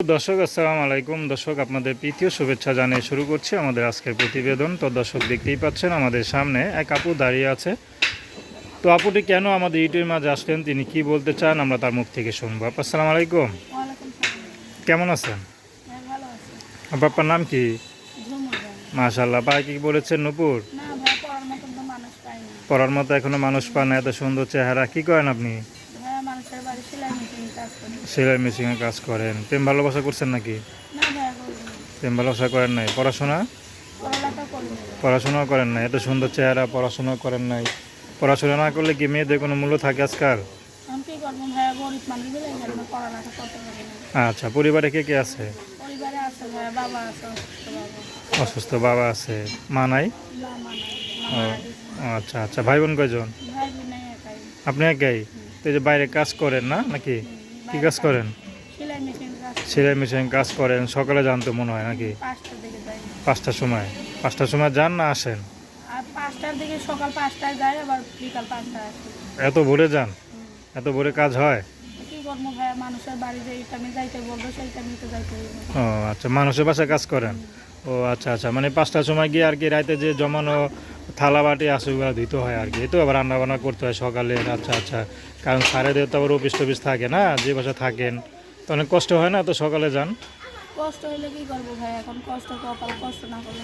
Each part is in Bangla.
দর্শক আসসালামু আলাইকুম। দর্শক আপনাদের প্রীতীয় শুভেচ্ছা জানিয়ে শুরু করছি আমাদের আজকের প্রতিবেদন। তো দর্শক দেখতেই পাচ্ছেন আমাদের সামনে এক আপু দাঁড়িয়ে আছে। তো আপুটি কেন আমাদের ইউটিউবের মাঝে আসলেন? তিনি কি বলতে চান? আমরা তার মুখ থেকে শুনব। আপু আসসালামু আলাইকুম। কেমন আছেন? হ্যাঁ ভালো আছি। আপু আপনার নাম কি? মাশাল্লাহ ভাই। কি বলেছেন নুপুর? পড়ার মতো এখনও মানুষ পান না, এত সুন্দর চেহারা। কি করেন আপনি ভাই মানুষের বাড়ি সেলাই মেশিন কাজ করি সেলাই মেশিনে কাজ করেন। প্রেম ভালোবাসা করছেন নাকি? প্রেম ভালোবাসা করেন নাই। পড়াশোনা? পড়াশোনাও করেন নাই। এত সুন্দর চেহারা পড়াশোনাও করেন নাই। পড়াশোনা না করলে কি মেয়েদের কোনো মূল্য থাকে আজকাল? আচ্ছা পরিবারে কে কে আছে? অসুস্থ বাবা। আছে। মা নাই। আচ্ছা আচ্ছা। ভাই বোন কয়জন? আপনি একাই? তো এই যে বাইরে কাজ করেন না নাকি? কি কাজ করেন? সেলাই মেশিন কাজ করেন সকালে জানতো মনে হয় নাকি? পাঁচটার সময়। পাঁচটার সময় যান না আসেন? আর পাঁচটার দিকে সকাল পাঁচটায় যাই আবার বিকাল পাঁচটায় এত ভোরে যান? এত ভোরে কাজ হয়? তো ও আচ্ছা। মানুষের বাসায় কাজ করেন? ও আচ্ছা আচ্ছা। মানে পাঁচটার সময় গিয়ে আর কি রাইতে যে জমানো থালা বাটি আসে ওগুলো ধুইতে হয় আর কি। এই তো আবার রান্না বান্না করতে হয় সকালে আচ্ছা আচ্ছা। কারণ সারেদের তো আবার অফিস টফিস থাকে না যে বাসা থাকেন তো অনেক কষ্ট হয় না তো সকালে যান? কষ্ট হইলে কি করব ভাই? এখন কষ্ট কপাল কষ্ট না করলে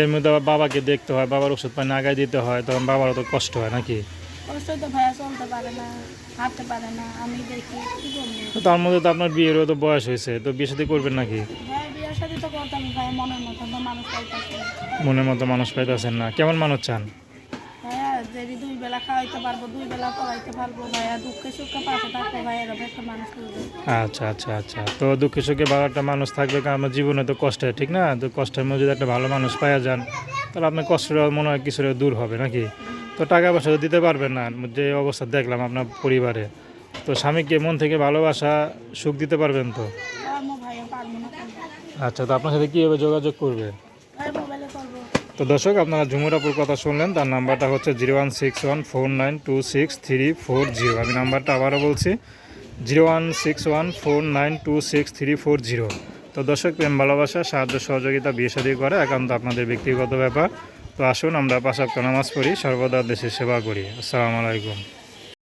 এর মধ্যে আবার বাবাকে দেখতে হয় বাবার ওষুধ পানি আগায় দিতে হয় তখন বাবারও তো কষ্ট হয় নাকি? কষ্ট তো ভাইয়া চলতে পারে না হাঁটতে পারে না আমি দেখি কি করব? তার মধ্যে তো আপনার বিয়েরও তো বয়স হয়েছে তো বিয়ে সাথে করবেন নাকি? ভাই বিয়ের সাথে তো ভাই মনের মতন তো মানুষ পাইতেছে। মনের মতো মানুষ পাইতেছেন না। কেমন মানুষ চান? ভাইয়া যদি দুই বেলা খাওয়াইতে পারব দুই বেলা পড়াইতে পারব ভাইয়া দুঃখে সুখে পাশে থাকব ভাইয়া এরকম একটা মানুষ আচ্ছা আচ্ছা আচ্ছা। তো দুঃখে সুখে ভালো একটা মানুষ থাকবে কারণ আমার জীবনে তো কষ্টে ঠিক না? তো কষ্টের মধ্যে যদি একটা ভালো মানুষ পাওয়া যান তাহলে আপনার কষ্টটা মনে হয় কিছুটা দূর হবে নাকি? তো টাকা পয়সা তো দিতে পারবেন না। যে অবস্থা দেখলাম আপনার পরিবারে। তো স্বামীকে মন থেকে ভালোবাসা সুখ দিতে পারবেন তো আমি ভাইয়া পারব না করব আচ্ছা তো আপনার সাথে কীভাবে যোগাযোগ করবে? তো দর্শক আপনারা ঝুমুরাপুর কথা শুনলেন তার নাম্বারটা হচ্ছে zero one six one four nine two six three four zero. আমি নাম্বারটা আবারও বলছি zero one six one four nine two six three four zero. তো দর্শক প্রেম ভালোবাসা সাহায্য সহযোগিতা বিয়ে শাদী করে একান্ত আপনাদের ব্যক্তিগত ব্যাপার। তো আসুন আমরা পাশাপ্ত নামাজ পড়ি সর্বদা দেশের সেবা করি। আসসালামু আলাইকুম।